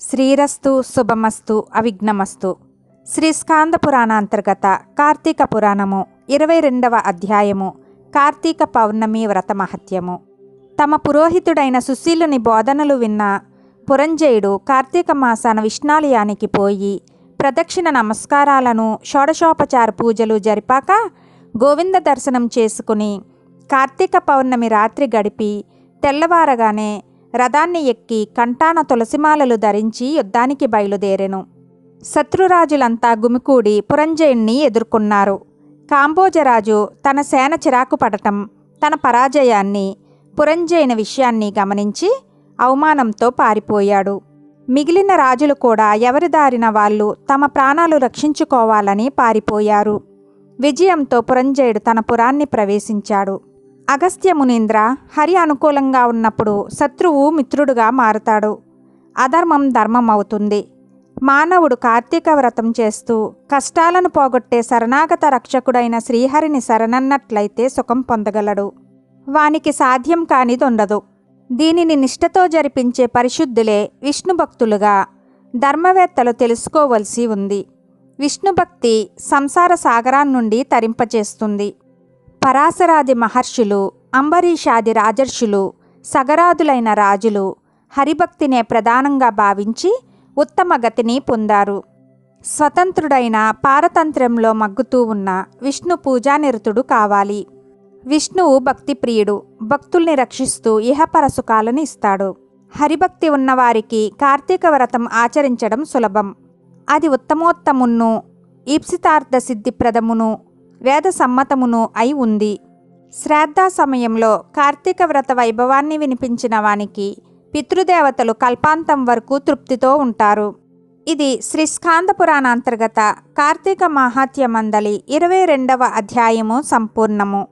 శ్రీరస్తు శుభమస్తు అవిఘ్నమస్తు. శ్రీ స్కాంద పురాణాంతర్గత కార్తీక పురాణము ఇరవై రెండవ అధ్యాయము కార్తీక పౌర్ణమి వ్రత మహత్యము. తమ పురోహితుడైన సుశీలుని బోధనలు విన్న పురంజయుడు కార్తీక మాసాన విష్ణాలయానికి పోయి ప్రదక్షిణ నమస్కారాలను షోడశోపచార పూజలు జరిపాక గోవింద దర్శనం చేసుకుని కార్తీక పౌర్ణమి రాత్రి గడిపి తెల్లవారగానే రథాన్ని ఎక్కి కంటాన తులసిమాలలు ధరించి యుద్ధానికి బయలుదేరెను. శత్రురాజులంతా గుమికూడి పురంజయుణ్ణి ఎదుర్కొన్నారు. కాంబోజరాజు తన సేన చిరాకు పడటం తన పరాజయాన్ని పురంజయుని విషయాన్ని గమనించి అవమానంతో పారిపోయాడు. మిగిలిన రాజులు కూడా ఎవరి దారిన వాళ్ళు తమ ప్రాణాలు రక్షించుకోవాలని పారిపోయారు. విజయంతో పురంజయుడు తన పురాన్ని ప్రవేశించాడు. అగస్త్య మునీంద్ర హరి అనుకూలంగా ఉన్నప్పుడు శత్రువు మిత్రుడుగా మారతాడు. అధర్మం ధర్మం అవుతుంది మానవుడు కార్తీక వ్రతం చేస్తూ కష్టాలను పోగొట్టే శరణాగత రక్షకుడైన శ్రీహరిని శరణన్నట్లయితే సుఖం పొందగలడు. వానికి సాధ్యం కానిదుండదు. దీనిని నిష్ఠతో జరిపించే పరిశుద్ధులే విష్ణుభక్తులుగా ధర్మవేత్తలు తెలుసుకోవలసి ఉంది. విష్ణుభక్తి సంసార సాగరాన్నుండి తరింపచేస్తుంది పరాశరాది మహర్షులు అంబరీషాది రాజర్షులు సగరాదులైన రాజులు హరిభక్తినే ప్రధానంగా భావించి ఉత్తమ గతిని పొందారు. స్వతంత్రుడైన పారతంత్ర్యంలో మగ్గుతూ ఉన్న విష్ణు పూజానిరతుడు కావాలి. విష్ణువు భక్తి ప్రియుడు భక్తుల్ని రక్షిస్తూ ఇహపర సుఖాలను ఇస్తాడు. హరిభక్తి ఉన్నవారికి కార్తీక వ్రతం ఆచరించడం సులభం. అది ఉత్తమోత్తమును ఈప్సితార్థ సిద్ధిప్రదమును వేద సమ్మతమును అయి ఉంది. శ్రాద్ధ సమయంలో కార్తీక వ్రత వైభవాన్ని వినిపించిన వానికి పితృదేవతలు కల్పాంతం వరకు తృప్తితో ఉంటారు. ఇది శ్రీ స్కాంద పురాణాంతర్గత కార్తీక మాహాత్య మందలి ఇరవై రెండవ అధ్యాయము సంపూర్ణము.